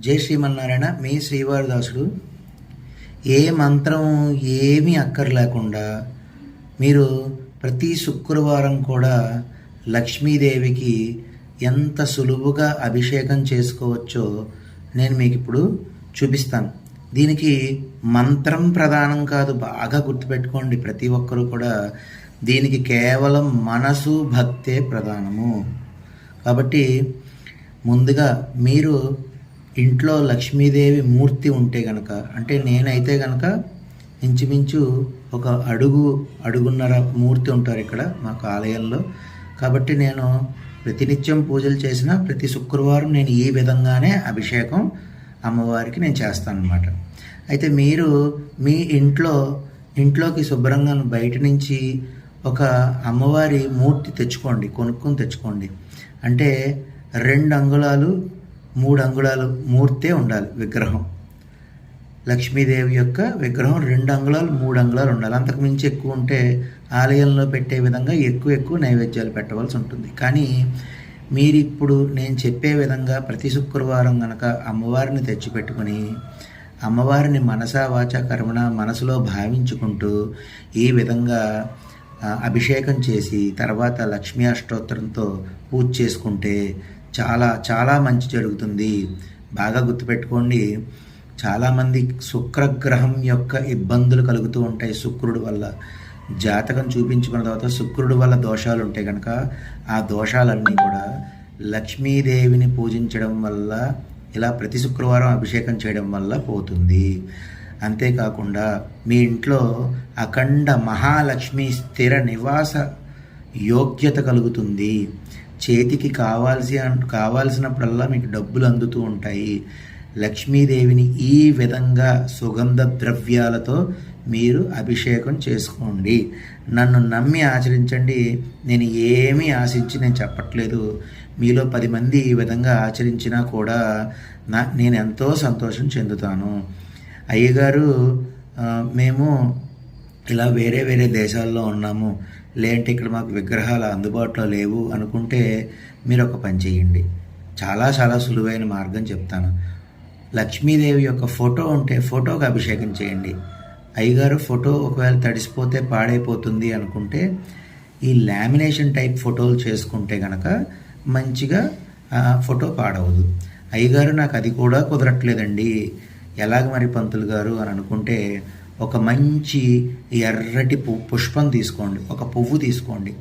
జై శ్రీమన్నారాయణ మీ శ్రీవారిదాసుడు. ఏ మంత్రం ఏమీ అక్కర్లేకుండా మీరు ప్రతి శుక్రవారం కూడా లక్ష్మీదేవికి ఎంత సులువుగా అభిషేకం చేసుకోవచ్చో నేను మీకు ఇప్పుడు చూపిస్తాను. దీనికి మంత్రం ప్రధానం కాదు బాగా గుర్తుపెట్టుకోండి. ప్రతి ఒక్కరూ కూడా దీనికి కేవలం మనసు భక్తే ప్రధానము. కాబట్టి ముందుగా మీరు ఇంట్లో లక్ష్మీదేవి మూర్తి ఉంటే గనక అంటే నేనైతే గనక ఇంచుమించు ఒక అడుగు అడుగున్నర మూర్తి ఉంటారు ఇక్కడ మాకు ఆలయంలో. కాబట్టి నేను ప్రతినిత్యం పూజలు చేసిన ప్రతి శుక్రవారం నేను ఈ విధంగానే అభిషేకం అమ్మవారికి నేను చేస్తాను అనమాట అయితే మీరు మీ ఇంట్లో ఇంట్లోకి శుభ్రంగా బయట నుంచి ఒక అమ్మవారి మూర్తి తెచ్చుకోండి కొనుక్కొని తెచ్చుకోండి. అంటే రెండు అంగుళాలు మూడు అంగుళాలు మూర్తే ఉండాలి విగ్రహం. లక్ష్మీదేవి యొక్క విగ్రహం రెండు అంగుళాలు మూడు అంగుళాలు ఉండాలి. అంతకు మించి ఎక్కువ ఉంటే ఆలయంలో పెట్టే విధంగా ఎక్కువ ఎక్కువ నైవేద్యాలు పెట్టవలసి ఉంటుంది. కానీ మీరు ఇప్పుడు నేను చెప్పే విధంగా ప్రతి శుక్రవారం గనక అమ్మవారిని తెచ్చిపెట్టుకుని అమ్మవారిని మనసా వాచ కర్మణ మనసులో భావించుకుంటూ ఈ విధంగా అభిషేకం చేసి తర్వాత లక్ష్మీ అష్టోత్తరంతో పూజ చేసుకుంటే చాలా చాలా మంచి జరుగుతుంది. బాగా గుర్తుపెట్టుకోండి. చాలామంది శుక్రగ్రహం యొక్క ఇబ్బందులు కలుగుతూ ఉంటాయి శుక్రుడు వల్ల. జాతకం చూపించుకున్న తర్వాత శుక్రుడు వల్ల దోషాలు ఉంటాయి కనుక ఆ దోషాలన్నీ కూడా లక్ష్మీదేవిని పూజించడం వల్ల ఇలా ప్రతి శుక్రవారం అభిషేకం చేయడం వల్ల పోతుంది. అంతేకాకుండా మీ ఇంట్లో అఖండ మహాలక్ష్మి స్థిర నివాస యోగ్యత కలుగుతుంది. చేతికి కావాల్సి కావాల్సినప్పుడల్లా మీకు డబ్బులు అందుతూ ఉంటాయి. లక్ష్మీదేవిని ఈ విధంగా సుగంధ ద్రవ్యాలతో మీరు అభిషేకం చేసుకోండి. నన్ను నమ్మి ఆచరించండి. నేను ఏమీ ఆశించి నేను చెప్పట్లేదు. మీలో పది మంది ఈ విధంగా ఆచరించినా కూడా నా నేను ఎంతో సంతోషం చెందుతాను. అయ్యగారు మేము ఇలా వేరే వేరే దేశాల్లో ఉన్నాము. లేదంటే ఇక్కడ మాకు విగ్రహాలు అందుబాటులో లేవు అనుకుంటే మీరు ఒక పని చేయండి. చాలా చాలా సులువైన మార్గం చెప్తాను. లక్ష్మీదేవి యొక్క ఫోటో ఉంటే ఫోటోకి అభిషేకం చేయండి. అయ్యగారు ఫోటో ఒకవేళ తడిసిపోతే పాడైపోతుంది అనుకుంటే ఈ లామినేషన్ టైప్ ఫోటోలు చేసుకుంటే గనక మంచిగా ఫోటో పాడవదు. అయ్యగారు నాకు అది కూడా కుదరట్లేదండి. ఎలాగ మరి పంతులు గారు అని అనుకుంటే ఒక మంచి ఎర్రటి పు పుష్పం తీసుకోండి. ఒక పువ్వు తీసుకోండి.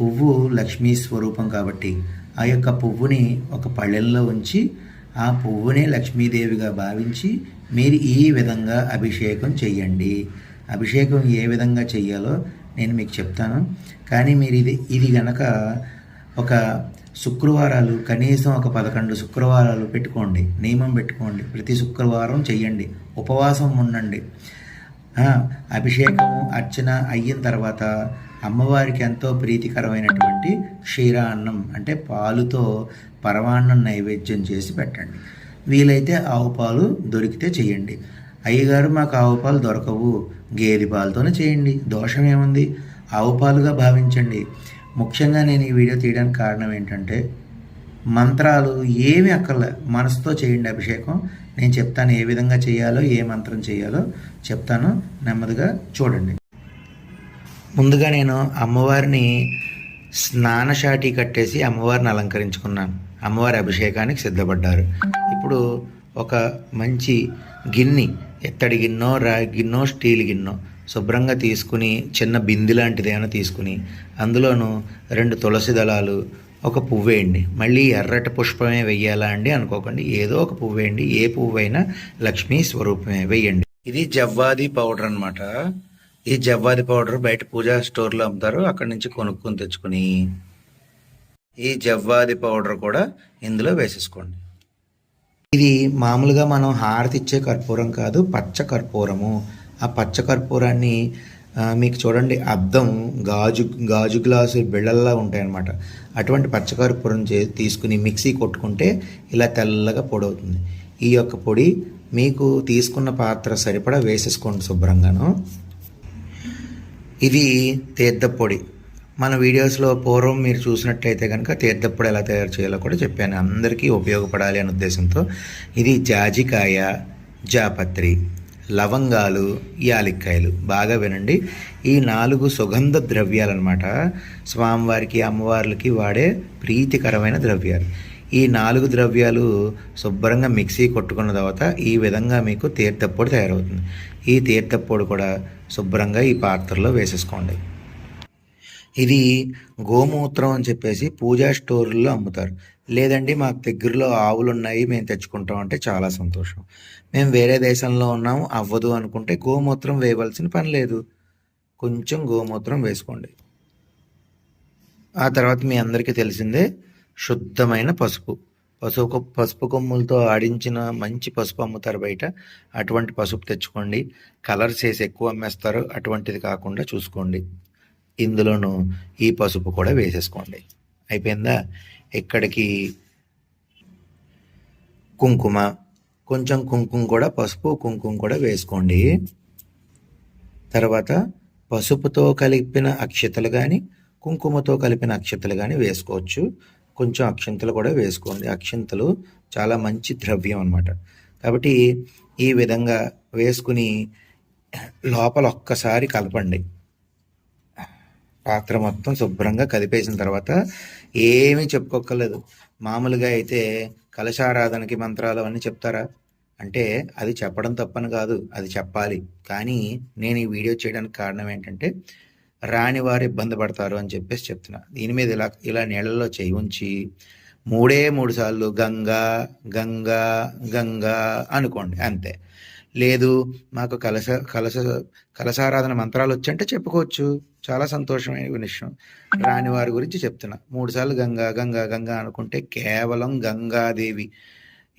పువ్వు లక్ష్మీ స్వరూపం కాబట్టి ఆ యొక్క పువ్వుని ఒక పళ్ళెల్లో ఉంచి ఆ పువ్వునే లక్ష్మీదేవిగా భావించి మీరు ఈ విధంగా అభిషేకం చెయ్యండి. అభిషేకం ఏ విధంగా చెయ్యాలో నేను మీకు చెప్తాను. కానీ మీరు ఇది ఇది గనక ఒక శుక్రవారాలు కనీసం ఒక పదకొండు శుక్రవారాలు పెట్టుకోండి. నియమం పెట్టుకోండి. ప్రతి శుక్రవారం చెయ్యండి. ఉపవాసం ఉండండి. అభిషేకం అర్చన అయిన తర్వాత అమ్మవారికి ఎంతో ప్రీతికరమైనటువంటి క్షీరాన్నం అంటే పాలుతో పరమాన్నం నైవేద్యం చేసి పెట్టండి. వీలైతే ఆవు పాలు దొరికితే చేయండి. అయ్యగారు మాకు ఆవు పాలు దొరకవు గేదె పాలతోనే చేయండి. దోషం ఏముంది? ఆవు పాలుగా భావించండి. ముఖ్యంగా నేను ఈ వీడియో తీయడానికి కారణం ఏంటంటే మంత్రాలు ఏమి అక్కర్లే. మనసుతో చేయండి అభిషేకం. నేను చెప్తాను ఏ విధంగా చేయాలో ఏ మంత్రం చేయాలో చెప్తాను. నెమ్మదిగా చూడండి. ముందుగా నేను అమ్మవారిని స్నానశాటి కట్టేసి అమ్మవారిని అలంకరించుకున్నాను. అమ్మవారి అభిషేకానికి సిద్ధపడ్డారు. ఇప్పుడు ఒక మంచి గిన్నె ఎత్తడి గిన్నో రాగి గిన్నో స్టీల్ గిన్నో శుభ్రంగా తీసుకుని చిన్న బింది లాంటిది ఏమైనా తీసుకుని అందులోనూ రెండు తులసి దళాలు ఒక పువ్వు వేయండి. మళ్ళీ ఎర్రటి పుష్పమే వెయ్యాలా అండి? అనుకోకండి. ఏదో ఒక పువ్వు వేయండి. ఏ పువ్వు అయినా లక్ష్మీ స్వరూపమే వేయండి ఇది జవ్వాది పౌడర్ అన్నమాట. ఈ జవ్వాది పౌడర్ బయట పూజా స్టోర్లో అమ్ముతారు. అక్కడి నుంచి కొనుక్కొని తెచ్చుకుని ఈ జవ్వాది పౌడర్ కూడా ఇందులో వేసేసుకోండి. ఇది మామూలుగా మనం హారతి ఇచ్చే కర్పూరం కాదు పచ్చ కర్పూరము. ఆ పచ్చ కర్పూరాన్ని మీకు చూడండి అద్దం గాజు గాజు గ్లాసు బిళ్ళల్లా ఉంటాయి అన్నమాట అటువంటి పచ్చకర్పూరం చే తీసుకుని మిక్సీ కొట్టుకుంటే ఇలా తెల్లగా పొడి అవుతుంది ఈ యొక్క పొడి మీకు తీసుకున్న పాత్ర సరిపడా వేసేసుకోండి శుభ్రంగాను. ఇది తీర్థపొడి మన వీడియోస్లో పూర్వం మీరు చూసినట్లయితే కనుక తీర్థపొడి ఎలా తయారు చేయాలో కూడా చెప్పాను. అందరికీ ఉపయోగపడాలి అనే ఉద్దేశంతో ఇది జాజికాయ జాపత్రి. లవంగాలు యాలిక్కాయలు. బాగా వినండి. ఈ నాలుగు సుగంధ ద్రవ్యాలు అనమాట స్వామివారికి అమ్మవార్లకి వాడే ప్రీతికరమైన ద్రవ్యాలు. ఈ నాలుగు ద్రవ్యాలు శుభ్రంగా మిక్సీ కొట్టుకున్న తర్వాత ఈ విధంగా మీకు తీర్థప్పొడి తయారవుతుంది. ఈ తీర్థప్పొడి కూడా శుభ్రంగా ఈ పాత్రలో వేసేసుకోండి. ఇది గోమూత్రం అని చెప్పేసి పూజా స్టోర్లో అమ్ముతారు. లేదండి మాకు దగ్గరలో ఆవులు ఉన్నాయి మేము తెచ్చుకుంటాం అంటే చాలా సంతోషం. మేము వేరే దేశంలో ఉన్నాం అవ్వదు అనుకుంటే గోమూత్రం వేయవలసిన పని లేదు. కొంచెం గోమూత్రం వేసుకోండి. ఆ తర్వాత మీ అందరికీ తెలిసిందే శుద్ధమైన పసుపు. పసుపు పసుపు కొమ్ములతో ఆడించిన మంచి పసుపు అమ్ముతారు బయట. అటువంటి పసుపు తెచ్చుకోండి. కలర్స్ వేసి ఎక్కువ అమ్మేస్తారు. అటువంటిది కాకుండా చూసుకోండి. ఇందులోనూ ఈ పసుపు కూడా వేసేసుకోండి. అయిపోయిందా? ఇక్కడికి కుంకుమ. కొంచెం కుంకుమ కూడా పసుపు కుంకుమ కూడా వేసుకోండి. తర్వాత పసుపుతో కలిపిన అక్షతలు కానీ కుంకుమతో కలిపిన అక్షతలు కానీ వేసుకోవచ్చు. కొంచెం అక్షంతలు కూడా వేసుకోండి. అక్షంతలు చాలా మంచి ద్రవ్యం అనమాట కాబట్టి ఈ విధంగా వేసుకుని లోపల ఒక్కసారి కలపండి. పాత్ర మొత్తం శుభ్రంగా కదిపేసిన తర్వాత ఏమీ చెప్పుకోక్కర్లేదు. మామూలుగా అయితే కలశారాధనకి మంత్రాలు అవన్నీ చెప్తారా? అంటే అది చెప్పడం తప్పని కాదు అది చెప్పాలి. కానీ నేను ఈ వీడియో చేయడానికి కారణం ఏంటంటే రాని వారు ఇబ్బంది పడతారు అని చెప్పేసి చెప్తున్నా. దీని మీద ఇలా ఇలా నీళ్ళలో చేయి ఉంచి మూడే మూడు సార్లు గంగా గంగా గంగా అనుకోండి అంతే. లేదు మాకు కలశ కలశ కలశారాధన మంత్రాలు వచ్చంటే చెప్పుకోవచ్చు. చాలా సంతోషమైన విషయం రాని వారి గురించి చెప్తున్నా. మూడుసార్లు గంగా గంగా గంగా అనుకుంటే కేవలం గంగాదేవి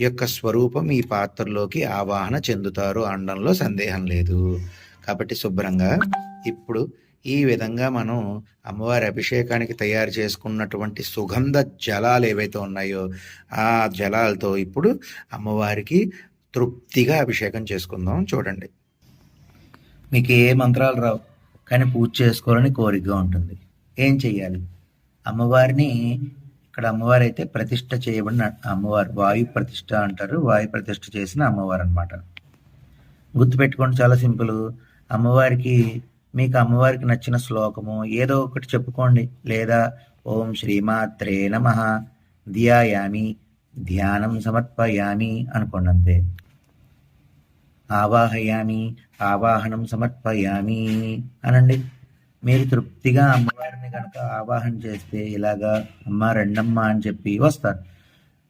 యొక్క స్వరూపం ఈ పాత్రలోకి ఆవాహన చెందుతారు అనడంలో సందేహం లేదు. కాబట్టి శుభ్రంగా ఇప్పుడు ఈ విధంగా మనం అమ్మవారి అభిషేకానికి తయారు చేసుకున్నటువంటి సుగంధ జలాలు ఏవైతే ఉన్నాయో ఆ జలాలతో ఇప్పుడు అమ్మవారికి తృప్తిగా అభిషేకం చేసుకుందాం. చూడండి. మీకు ఏ మంత్రాలు రావు? కానీ పూజ చేసుకోవాలని కోరికగా ఉంటుంది. ఏం చెయ్యాలి? అమ్మవారిని ఇక్కడ అమ్మవారు అయితే ప్రతిష్ట చేయబడిన అమ్మవారు వాయు ప్రతిష్ట అంటారు. వాయు ప్రతిష్ట చేసిన అమ్మవారు అనమాట గుర్తుపెట్టుకోండి చాలా సింపుల్. అమ్మవారికి మీకు అమ్మవారికి నచ్చిన శ్లోకము ఏదో ఒకటి చెప్పుకోండి. లేదా ఓం శ్రీమాత్రే నమ ధ్యాయామి ధ్యానం సమర్పయామి అనుకోండి అంతే. ఆవాహయామి ఆవాహనం సమర్పయామి అనండి. మీరు తృప్తిగా అమ్మవారిని కనుక ఆవాహన చేస్తే ఇలాగా అమ్మ రెండమ్మ అని చెప్పి వస్తారు.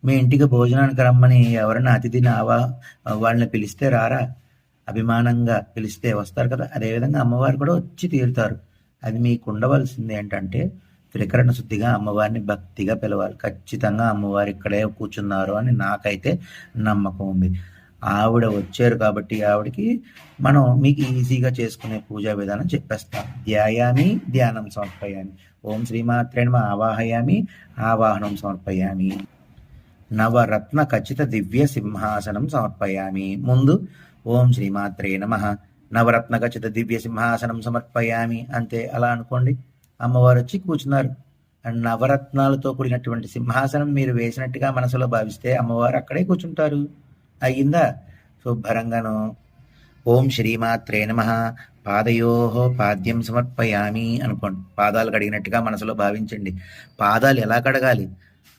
మీ ఇంటికి భోజనానికి రమ్మని ఎవరైనా అతిథిని ఆవా వాళ్ళని పిలిస్తే రారా? అభిమానంగా పిలిస్తే వస్తారు కదా. అదేవిధంగా అమ్మవారు కూడా వచ్చి తీరుతారు. అది మీకు ఉండవలసింది ఏంటంటే త్రికరణ శుద్ధిగా అమ్మవారిని భక్తిగా పిలవాలి. ఖచ్చితంగా అమ్మవారు ఇక్కడే కూర్చున్నారు అని నాకైతే నమ్మకం ఉంది. ఆవిడ వచ్చారు కాబట్టి ఆవిడకి మనం మీకు ఈజీగా చేసుకునే పూజా విధానం చెప్పేస్తాం. ధ్యాయామి ధ్యానం సమర్పయామి. ఓం శ్రీమాత్రేణ ఆవాహయామి ఆవాహనం సమర్పయామి. నవరత్న ఖచ్చిత దివ్య సింహాసనం సమర్పయామి. ముందు ఓం శ్రీమాత్రే నమ. నవరత్న ఖచ్చిత దివ్య సింహాసనం సమర్పయామి. అంతే అలా అనుకోండి. అమ్మవారు వచ్చి కూర్చున్నారు. అండ్ నవరత్నాలతో కూడినటువంటి సింహాసనం మీరు వేసినట్టుగా మనసులో భావిస్తే అమ్మవారు అక్కడే కూర్చుంటారు. అయ్యిందా? శుభ్రంగాను. ఓం శ్రీమాత్రే నమ. పాదయో పాద్యం సమర్పయామి అనుకోండి. పాదాలు కడిగినట్టుగా మనసులో భావించండి. పాదాలు ఎలా కడగాలి?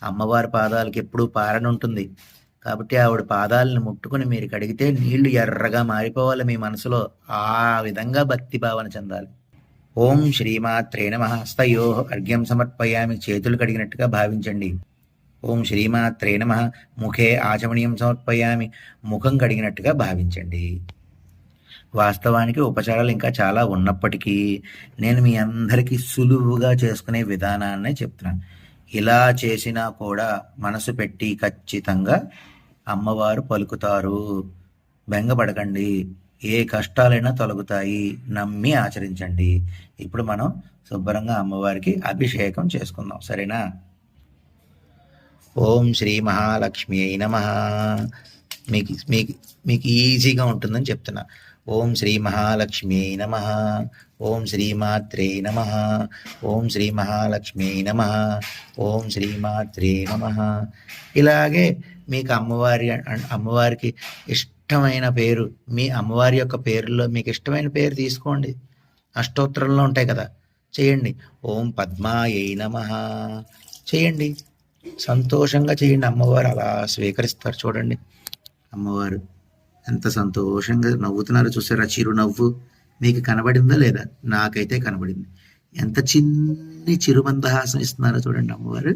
అమ్మవారి పాదాలకి ఎప్పుడూ పారనుంటుంది కాబట్టి ఆవిడ పాదాలను ముట్టుకుని మీరు కడిగితే నీళ్ళు ఎర్రగా మారిపోవాలి మీ మనసులో. ఆ విధంగా భక్తి భావన చెందాలి. ఓం శ్రీమాత్రే నమ. హస్తయో అర్ఘ్యం సమర్పయామి. చేతులు కడిగినట్టుగా భావించండి. ఓం శ్రీమాత్రే నమ. ముఖే ఆచమనీయం సమర్పయామి. ముఖం కడిగినట్టుగా భావించండి. వాస్తవానికి ఉపచారాలు ఇంకా చాలా ఉన్నప్పటికీ నేను మీ అందరికీ సులువుగా చేసుకునే విధానాన్నే చెప్తున్నాను. ఇలా చేసినా కూడా మనసు పెట్టి ఖచ్చితంగా అమ్మవారు పలుకుతారు. బెంగపడకండి. ఏ కష్టాలైనా తొలగుతాయి. నమ్మి ఆచరించండి. ఇప్పుడు మనం శుభ్రంగా అమ్మవారికి అభిషేకం చేసుకుందాం. సరేనా? ఓం శ్రీ మహాలక్ష్మి అయి నమ. మీకు మీకు మీకు ఈజీగా ఉంటుందని చెప్తున్నా. ఓం శ్రీ మహాలక్ష్మి అయి నమ. ఓం శ్రీమాత్రే నమ. ఓం శ్రీ మహాలక్ష్మీ నమ. ఓం శ్రీమాత్రే నమ. ఇలాగే మీకు అమ్మవారి అమ్మవారికి ఇష్టమైన పేరు మీ అమ్మవారి యొక్క పేరులో మీకు ఇష్టమైన పేరు తీసుకోండి. అష్టోత్తరంలో ఉంటాయి కదా. చేయండి. ఓం పద్మాయై నమ. చేయండి. సంతోషంగా చేయండి అమ్మవారు అలా స్వీకరిస్తారు చూడండి. అమ్మవారు ఎంత సంతోషంగా నవ్వుతున్నారో చూసారా? చిరునవ్వు మీకు కనబడిందా లేదా? నాకైతే కనబడింది. ఎంత చిన్ని చిరుమందహాసం ఇస్తున్నారో చూడండి అమ్మవారు.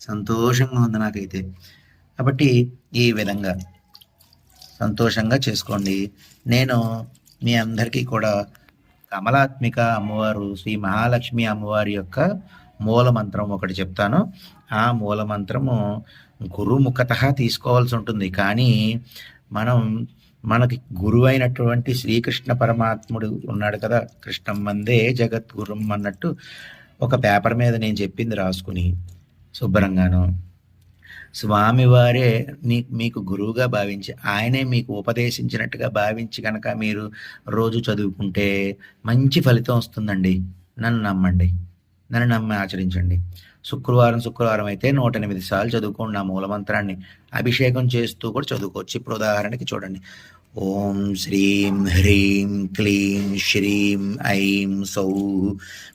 సంతోషంగా ఉంది నాకైతే. కాబట్టి ఈ విధంగా సంతోషంగా చేసుకోండి. నేను మీ అందరికీ కూడా కమలాత్మిక అమ్మవారు శ్రీ మహాలక్ష్మి అమ్మవారి యొక్క మూల మంత్రం ఒకటి చెప్తాను. ఆ మూల మంత్రము గురుముఖత తీసుకోవాల్సి ఉంటుంది. కానీ మనం మనకి గురువు అయినటువంటి శ్రీకృష్ణ పరమాత్ముడు ఉన్నాడు కదా కృష్ణం మందే జగద్గురుం అన్నట్టు ఒక పేపర్ మీద నేను చెప్పింది రాసుకుని శుభ్రంగాను. స్వామివారే నీ మీకు గురువుగా భావించి ఆయనే మీకు ఉపదేశించినట్టుగా భావించి కనుక మీరు రోజు చదువుకుంటే మంచి ఫలితం వస్తుందండి. నన్ను నమ్మండి. నన్ను నమ్మి ఆచరించండి. శుక్రవారం శుక్రవారం అయితే నూట ఎనిమిది సార్లు చదువుకోండి ఆ మూలమంత్రాన్ని. అభిషేకం చేస్తూ కూడా చదువుకోవచ్చు. ఇప్పుడు ఉదాహరణకి చూడండి. ఓం శ్రీం హ్రీం క్లీం శ్రీం ఐం సౌ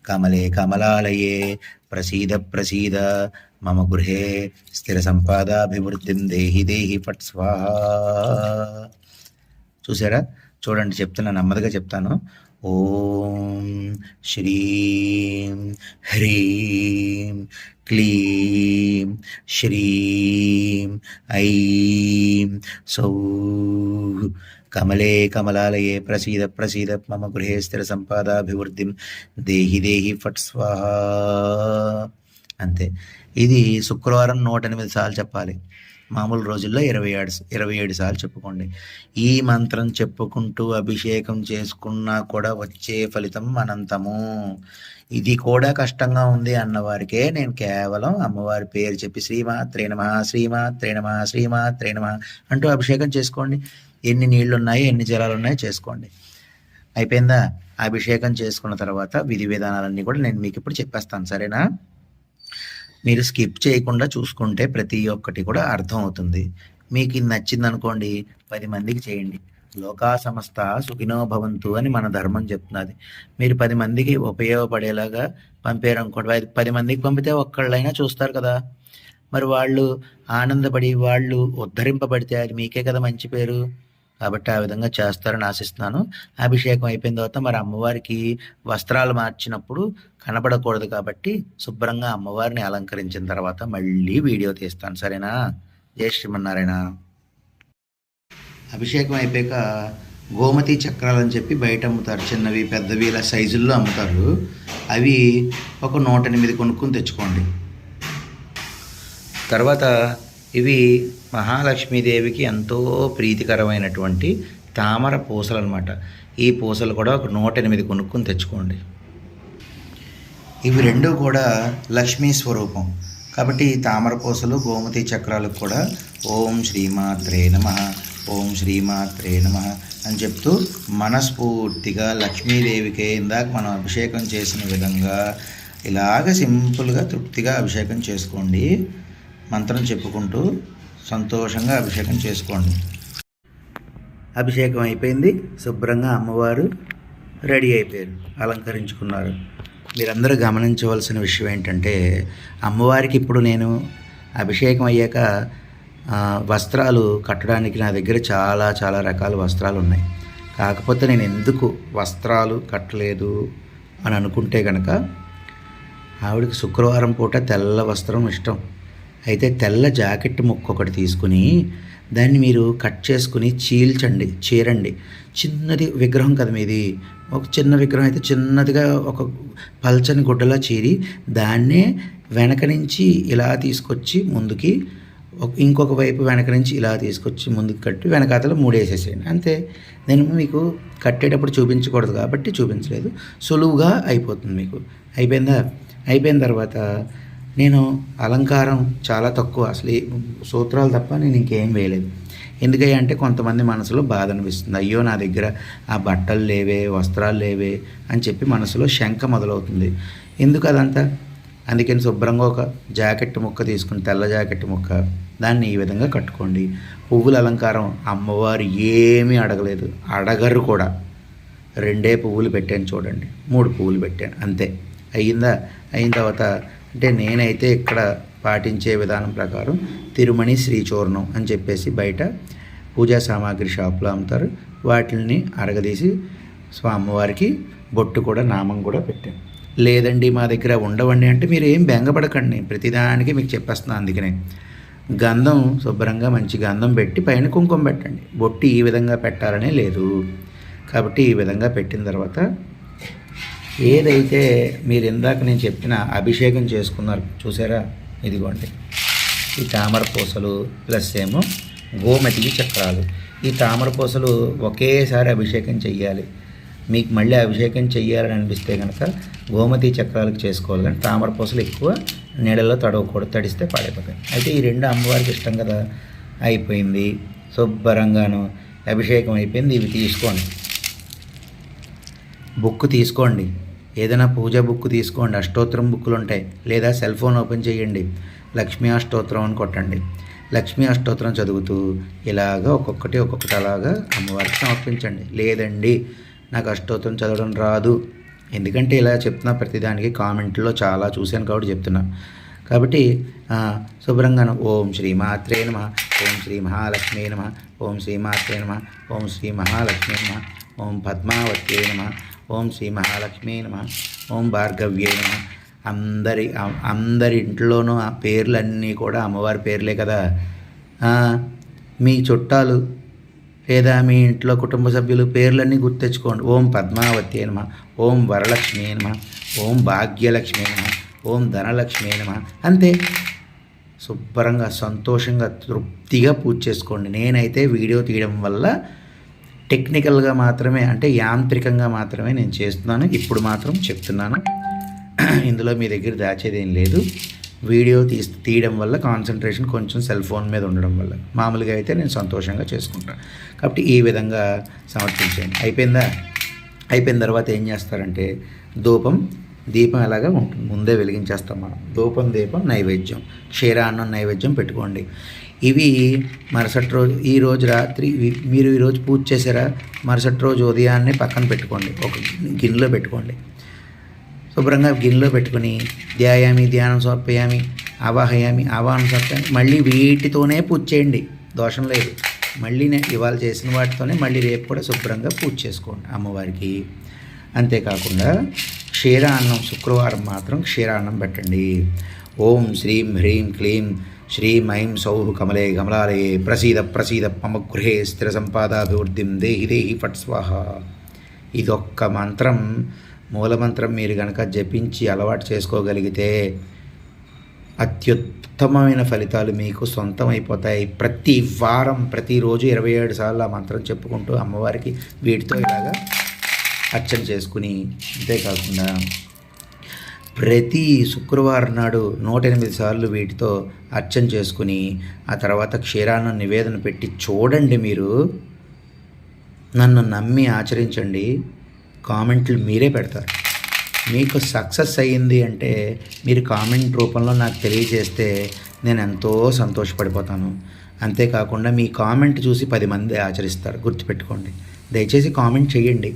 కమలే కమలాలయే ప్రసీద ప్రసీద మమ గృహే స్థిర సంపాదాభివృద్ధిం దేహి దేహి ఫట్ స్వాహ. చూసారా? చూడండి చెప్తున్నా నెమ్మదిగా చెప్తాను. ఓం శ్రీం హ్రీం క్లీం శ్రీం ఐం సౌ. కమలే కమలాలయే ప్రసీద ప్రసీద మమ గృహే స్థిర సంపాదాభివృద్ధిం. దేహి దేహి ఫట్ స్వాహ. అంతే. ఇది శుక్రవారం నూట ఎనిమిది సార్లు చెప్పాలి. మామూలు రోజుల్లో ఇరవై ఏడు ఇరవై ఏడు సార్లు చెప్పుకోండి. ఈ మంత్రం చెప్పుకుంటూ అభిషేకం చేసుకున్నా కూడా వచ్చే ఫలితం అనంతము. ఇది కూడా కష్టంగా ఉంది అన్నవారికే. నేను కేవలం అమ్మవారి పేరు చెప్పి శ్రీమాత్రే నమ శ్రీమాత్రే నమ శ్రీమాత్రే నమ అంటూ అభిషేకం చేసుకోండి. ఎన్ని నీళ్ళు ఉన్నాయి ఎన్ని జలాలు ఉన్నాయో చేసుకోండి. అయిపోయిందా? అభిషేకం చేసుకున్న తర్వాత విధి విధానాలన్నీ కూడా నేను మీకు ఇప్పుడు చెప్పేస్తాను. సరేనా? మీరు స్కిప్ చేయకుండా చూసుకుంటే ప్రతి ఒక్కటి కూడా అర్థం అవుతుంది. మీకు ఇది నచ్చింది అనుకోండి పది మందికి చేయండి. లోకా సమస్త సుఖినో భవంతు అని మన ధర్మం చెప్తున్నది. మీరు పది మందికి ఉపయోగపడేలాగా పంపారు అనుకోండి పది మందికి పంపితే ఒక్కళ్ళైనా చూస్తారు కదా. మరి వాళ్ళు ఆనందపడి వాళ్ళు ఉద్ధరింపబడితే అది మీకే కదా మంచి పేరు. కాబట్టి ఆ విధంగా చేస్తారని ఆశిస్తున్నాను. అభిషేకం అయిపోయిన తర్వాత మరి అమ్మవారికి వస్త్రాలు మార్చినప్పుడు కనబడకూడదు కాబట్టి శుభ్రంగా అమ్మవారిని అలంకరించిన తర్వాత మళ్ళీ వీడియో తీస్తాను. సరేనా? జయ శ్రీమన్నారాయణ. అభిషేకం అయిపోయాక గోమతి చక్రాలు అని చెప్పి బయట అమ్ముతారు. చిన్నవి పెద్దవి ఇలా సైజుల్లో అమ్ముతారు. అవి ఒక నూట ఎనిమిది కొనుక్కొని తెచ్చుకోండి. తర్వాత ఇవి మహాలక్ష్మీదేవికి ఎంతో ప్రీతికరమైనటువంటి తామర పూసలు అనమాట ఈ పూసలు కూడా ఒక నూట ఎనిమిది కొనుక్కొని తెచ్చుకోండి. ఇవి రెండు కూడా లక్ష్మీ స్వరూపం. కాబట్టి ఈ తామర పూసలు గోమతి చక్రాలకు కూడా ఓం శ్రీమాత్రే నమ ఓం శ్రీమాత్రే నమ అని చెప్తూ మనస్ఫూర్తిగా లక్ష్మీదేవికే ఇందాక మనం అభిషేకం చేసిన విధంగా ఇలాగ సింపుల్గా తృప్తిగా అభిషేకం చేసుకోండి. మంత్రం చెప్పుకుంటూ సంతోషంగా అభిషేకం చేసుకోండి. అభిషేకం అయిపోయింది. శుభ్రంగా అమ్మవారు రెడీ అయిపోయారు. అలంకరించుకున్నారు. మీరందరూ గమనించవలసిన విషయం ఏంటంటే అమ్మవారికి ఇప్పుడు నేను అభిషేకం అయ్యాక వస్త్రాలు కట్టడానికి నా దగ్గర చాలా చాలా రకాల వస్త్రాలు ఉన్నాయి. కాకపోతే నేను ఎందుకు వస్త్రాలు కట్టలేదు అని అనుకుంటే కనుక ఆవిడకి శుక్రవారం పూట తెల్ల వస్త్రం ఇష్టం. అయితే తెల్ల జాకెట్ ముక్క ఒకటి తీసుకుని దాన్ని మీరు కట్ చేసుకుని చీల్చండి చీరండి. చిన్నది విగ్రహం కదా మీది. ఒక చిన్న విగ్రహం అయితే చిన్నదిగా ఒక పల్చని గుడ్డలా చీరి దాన్నే వెనక నుంచి ఇలా తీసుకొచ్చి ముందుకి ఒక- ఇంకొక వైపు వెనక నుంచి ఇలా తీసుకొచ్చి ముందుకు కట్టి వెనకాతల మూడేసేసేయండి. అంతే. నేను మీకు కట్టేటప్పుడు చూపించకూడదు కాబట్టి చూపించలేదు. సులువుగా అయిపోతుంది మీకు. అయిపోయిందా? అయిపోయిన తర్వాత నేను అలంకారం చాలా తక్కువ. అసలు సూత్రాలు తప్ప నేను ఇంకేం వేయలేదు. ఎందుకంటే అంటే కొంతమంది మనసులో బాధ అనిపిస్తుంది. అయ్యో నా దగ్గర ఆ బట్టలు లేవే వస్త్రాలు లేవే అని చెప్పి మనసులో శంక మొదలవుతుంది. ఎందుకు అదంతా? అందుకని శుభ్రంగా ఒక జాకెట్ ముక్క తీసుకుని తెల్ల జాకెట్ ముక్క దాన్ని ఈ విధంగా కట్టుకోండి. పువ్వుల అలంకారం అమ్మవారు ఏమీ అడగలేదు. అడగరు కూడా. రెండే పువ్వులు పెట్టాను చూడండి. మూడు పువ్వులు పెట్టాను. అంతే. అయ్యిందా? అయిన తర్వాత అంటే నేనైతే ఇక్కడ పాటించే విధానం ప్రకారం తిరుమణి శ్రీచూర్ణం అని చెప్పేసి బయట పూజా సామాగ్రి షాపులో అమ్ముతారు. వాటిని అరగదీసి స్వామివారికి బొట్టు కూడా నామం కూడా పెట్టాను. లేదండి మా దగ్గర ఉండవండి అంటే మీరు ఏం బెంగపడకండి. ప్రతిదానికి మీకు చెప్పేస్తున్నాను అందుకనే. గంధం శుభ్రంగా మంచి గంధం పెట్టి పైన కుంకుమ పెట్టండి. బొట్టు ఈ విధంగా పెట్టాలనే లేదు. కాబట్టి ఈ విధంగా పెట్టిన తర్వాత ఏదైతే మీరు ఇందాక నేను చెప్పిన అభిషేకం చేసుకున్నారు చూసారా? ఇదిగోండి. ఈ తామర పూసలు ప్లస్ ఏమో గోమతికి చక్రాలు. ఈ తామర పూసలు ఒకేసారి అభిషేకం చెయ్యాలి. మీకు మళ్ళీ అభిషేకం చెయ్యాలని అనిపిస్తే కనుక గోమతి చక్రాలకు చేసుకోవాలి కానీ తామర పూసలు ఎక్కువ నీళ్ళలో తడవకూడదు. తడిస్తే పాడైపోతాయి. అయితే ఈ రెండు అమ్మవారికి ఇష్టం కదా? అయిపోయింది. శుభ్రంగాను అభిషేకం అయిపోయింది. ఇవి తీసుకోండి. బుక్ తీసుకోండి. ఏదైనా పూజ బుక్ తీసుకోండి. అష్టోత్తరం బుక్కులు ఉంటాయి. లేదా సెల్ ఫోన్ ఓపెన్ చేయండి. లక్ష్మీ అష్టోత్తరం అని కొట్టండి. లక్ష్మీ అష్టోత్తరం చదువుతూ ఇలాగ ఒక్కొక్కటి ఒక్కొక్కటి అలాగా అమ్మవారికి సమర్పించండి. లేదండి నాకు అష్టోత్తరం చదవడం రాదు. ఎందుకంటే ఇలా చెప్తున్నా ప్రతిదానికి కామెంట్లో చాలా చూశాను కాబట్టి చెప్తున్నా. కాబట్టి ఆ, శుభ్రంగాను ఓం శ్రీ మాత్రే నమ ఓం శ్రీ మహాలక్ష్మీ నమ ఓం శ్రీ మాత్రే నమ ఓం శ్రీ మహాలక్ష్మీ నమ. ఓం పద్మావత్యే నమ ఓం శ్రీ మహాలక్ష్మీ నమ ఓం భార్గవ్యే నమ. అందరి అందరి ఇంట్లోనూ ఆ పేర్లన్నీ కూడా అమ్మవారి పేర్లే కదా. మీ చుట్టాలు లేదా మీ ఇంట్లో కుటుంబ సభ్యులు పేర్లన్నీ గుర్తెచ్చుకోండి ఓం పద్మావతి నమ ఓం వరలక్ష్మి నమ ఓం భాగ్యలక్ష్మి నమ ఓం ధనలక్ష్మి నమ. అంతే. శుభ్రంగా సంతోషంగా తృప్తిగా పూజ చేసుకోండి. నేనైతే వీడియో తీయడం వల్ల టెక్నికల్గా మాత్రమే అంటే యాంత్రికంగా మాత్రమే నేను చేస్తున్నాను. ఇప్పుడు మాత్రం చెప్తున్నాను. ఇందులో మీ దగ్గర దాచేది ఏం లేదు. వీడియో తీ తీయడం వల్ల కాన్సన్ట్రేషన్ కొంచెం సెల్ ఫోన్ మీద ఉండడం వల్ల. మామూలుగా అయితే నేను సంతోషంగా చేసుకుంటాను. కాబట్టి ఈ విధంగా సమర్పించండి అయిపోయిందా? అయిపోయిన తర్వాత ఏం చేస్తారంటే ధూపం దీపం ఎలాగా ఉంటుంది ముందే వెలిగించేస్తాం మనం. ధూపం దీపం నైవేద్యం. క్షీరాన్నం నైవేద్యం పెట్టుకోండి. ఇవి మరుసటి రోజు ఈ రోజు రాత్రి మీరు ఈరోజు పూజ చేసారా మరుసటి రోజు ఉదయాన్నే పక్కన పెట్టుకోండి. ఒక గిన్నెలో పెట్టుకోండి. శుభ్రంగా గిన్నెలో పెట్టుకుని ధ్యాయామి ధ్యానం సోపయామి ఆవాహయామి ఆవాహనం సోపయామి మళ్ళీ వీటితోనే పూజ చేయండి. దోషం లేదు. మళ్ళీ ఇవాళ చేసిన వాటితోనే మళ్ళీ రేపు కూడా శుభ్రంగా పూజ చేసుకోండి అమ్మవారికి. అంతేకాకుండా క్షీరాన్నం శుక్రవారం మాత్రం క్షీరాన్నం పెట్టండి. ఓం శ్రీం హ్రీం క్లీం శ్రీమైం సౌః కమలే కమలాలయే ప్రసీద ప్రసీద మమ గృహే స్థిర సంపాదాభివృద్ధిం దేహి దేహి ఫట్ స్వాహ ఇదొక్క మంత్రం. మూలమంత్రం మీరు కనుక జపించి అలవాటు చేసుకోగలిగితే అత్యుత్తమమైన ఫలితాలు మీకు సొంతమైపోతాయి. ప్రతి వారం ప్రతిరోజు ఇరవై ఏడు సార్లు ఆ మంత్రం చెప్పుకుంటూ అమ్మవారికి వీటితో ఇలాగా అర్చన చేసుకుని అంతేకాకుండా ప్రతి శుక్రవారం నాడు నూట ఎనిమిది సార్లు వీటితో అర్చన చేసుకుని ఆ తర్వాత క్షీరాన్న నివేదన పెట్టి చూడండి మీరు. నన్ను నమ్మి ఆచరించండి. కామెంట్లు మీరే పెడతారు. మీకు సక్సెస్ అయ్యింది అంటే మీరు కామెంట్ రూపంలో నాకు తెలియజేస్తే నేను ఎంతో సంతోషపడిపోతాను. అంతేకాకుండా మీ కామెంట్ చూసి పది మంది ఆచరిస్తారు. గుర్తుపెట్టుకోండి. దయచేసి కామెంట్ చేయండి.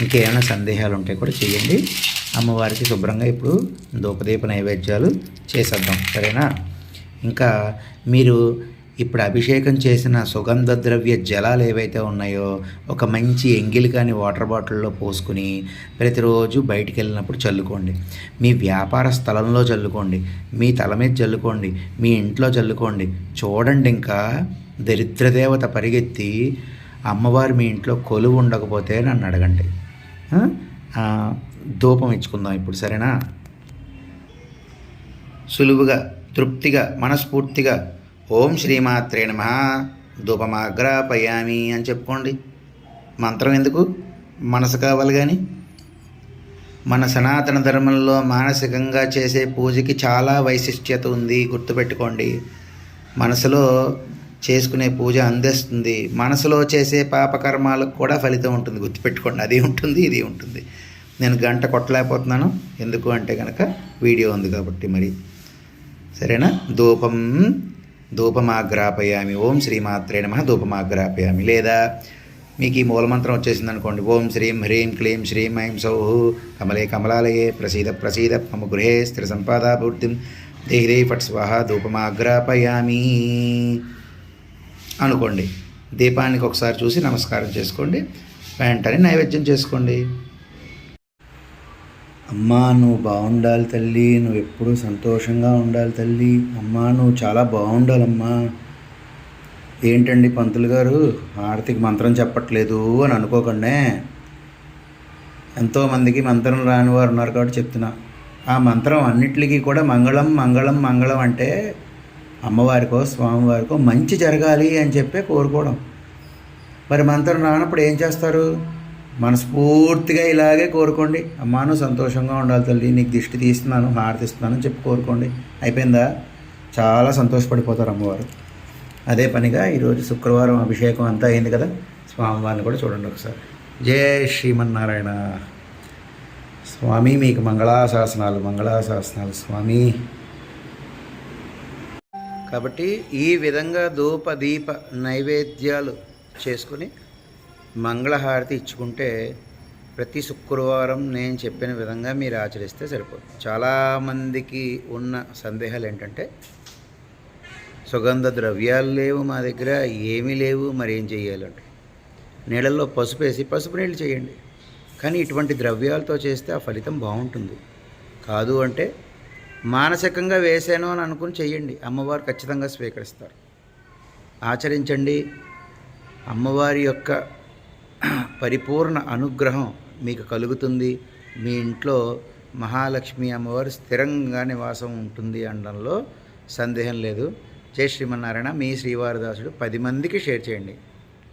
ఇంకేమైనా సందేహాలు ఉంటే కూడా చేయండి. అమ్మవారికి శుభ్రంగా ఇప్పుడు ధూపదీప నైవేద్యాలు చేసేద్దాం. సరేనా? ఇంకా మీరు ఇప్పుడు అభిషేకం చేసిన సుగంధ ద్రవ్య జలాలు ఏవైతే ఉన్నాయో ఒక మంచి ఎంగిల్ కానీ వాటర్ బాటిల్లో పోసుకుని ప్రతిరోజు బయటికి వెళ్ళినప్పుడు చల్లుకోండి. మీ వ్యాపార స్థలంలో చల్లుకోండి. మీ తల మీద చల్లుకోండి. మీ ఇంట్లో చల్లుకోండి. చూడండి ఇంకా దరిద్రదేవత పరిగెత్తి అమ్మవారు మీ ఇంట్లో కొలువు ఉండకపోతే నన్ను అడగండి. ధూపం ఇచ్చుకుందాం ఇప్పుడు సరేనా? సులువుగా తృప్తిగా మనస్ఫూర్తిగా ఓం శ్రీమాత్రే నమ. ధూపమాగ్రాపయామి అని చెప్పుకోండి. మంత్రం ఎందుకు? మనసు కావాలి కానీ మన సనాతన ధర్మంలో మానసికంగా చేసే పూజకి చాలా వైశిష్ట్యత ఉంది గుర్తుపెట్టుకోండి. మనసులో చేసుకునే పూజ అందిస్తుంది. మనసులో చేసే పాపకర్మాలకు కూడా ఫలితం ఉంటుంది గుర్తుపెట్టుకోండి. అది ఉంటుంది ఇది ఉంటుంది. నేను గంట కొట్టలేకపోతున్నాను. ఎందుకు అంటే కనుక వీడియో ఉంది కాబట్టి మరి. సరేనా? ధూపం ధూపమాగ్రాపయామి. ఓం శ్రీమాత్రే నమ ధూపమాగ్రాపయామి. లేదా మీకు ఈ మూలమంత్రం వచ్చేసింది అనుకోండి ఓం శ్రీం హ్రీం క్లీం శ్రీం ఐం సౌః కమలే కమలాలయే ప్రసీద ప్రసీద. మమ గృహే స్థిర సంపాదాభివృద్ధిం. దేహి దేహి పట్ స్వాహ ధూపమాగ్రాపయామి. అనుకోండి. దీపానికి ఒకసారి చూసి నమస్కారం చేసుకోండి. వెంటనే నైవేద్యం చేసుకోండి. అమ్మా నువ్వు బాగుండాలి తల్లి నువ్వు ఎప్పుడూ సంతోషంగా ఉండాలి తల్లి. అమ్మా నువ్వు చాలా బాగుండాలమ్మా ఏంటండి పంతులు గారు? ఆరతికి మంత్రం చెప్పట్లేదు అని అనుకోకుండా. ఎంతోమందికి మంత్రం రాని వారు ఉన్నారు కాబట్టి చెప్తున్నా. ఆ మంత్రం అన్నిటికీ కూడా మంగళం మంగళం మంగళం అంటే అమ్మవారికో స్వామివారికో మంచి జరగాలి అని చెప్పే కోరుకోవడం. మరి మంత్రం రానప్పుడు ఏం చేస్తారు? మనస్ఫూర్తిగా ఇలాగే కోరుకోండి. అమ్మాను సంతోషంగా ఉండాలి తల్లి. నీకు దిష్టి తీస్తున్నాను హారతిస్తున్నాను అని చెప్పి కోరుకోండి. అయిపోయిందా? చాలా సంతోషపడిపోతారు అమ్మవారు. అదే పనిగా ఈరోజు శుక్రవారం అభిషేకం అంతా అయింది కదా? స్వామివారిని కూడా చూడండి ఒకసారి. జయ శ్రీమన్నారాయణ. స్వామి మీకు మంగళాశాసనాలు మంగళాశాసనాలు స్వామి. కాబట్టి ఈ విధంగా ధూప దీప నైవేద్యాలు చేసుకుని మంగళహారతి ఇచ్చుకుంటే ప్రతి శుక్రవారం నేను చెప్పిన విధంగా మీరు ఆచరిస్తే సరిపోతుంది చాలామందికి ఉన్న సందేహాలు ఏంటంటే సుగంధ ద్రవ్యాలు లేవు మా దగ్గర ఏమీ లేవు మరి ఏం చేయాలంటే నీళ్ళల్లో పసుపు వేసి పసుపు నీళ్ళు చేయండి. కానీ ఇటువంటి ద్రవ్యాలతో చేస్తే ఆ ఫలితం బాగుంటుంది. కాదు అంటే మానసికంగా వేసాను అని అనుకుని చెయ్యండి అమ్మవారు ఖచ్చితంగా స్వీకరిస్తారు. ఆచరించండి. అమ్మవారి యొక్క పరిపూర్ణ అనుగ్రహం మీకు కలుగుతుంది. మీ ఇంట్లో మహాలక్ష్మి అమ్మవారు స్థిరంగా నివాసం ఉంటుంది అనడంలో సందేహం లేదు. జై శ్రీమన్నారాయణ మీ శ్రీవారిదాసుడు పది మందికి షేర్ చేయండి.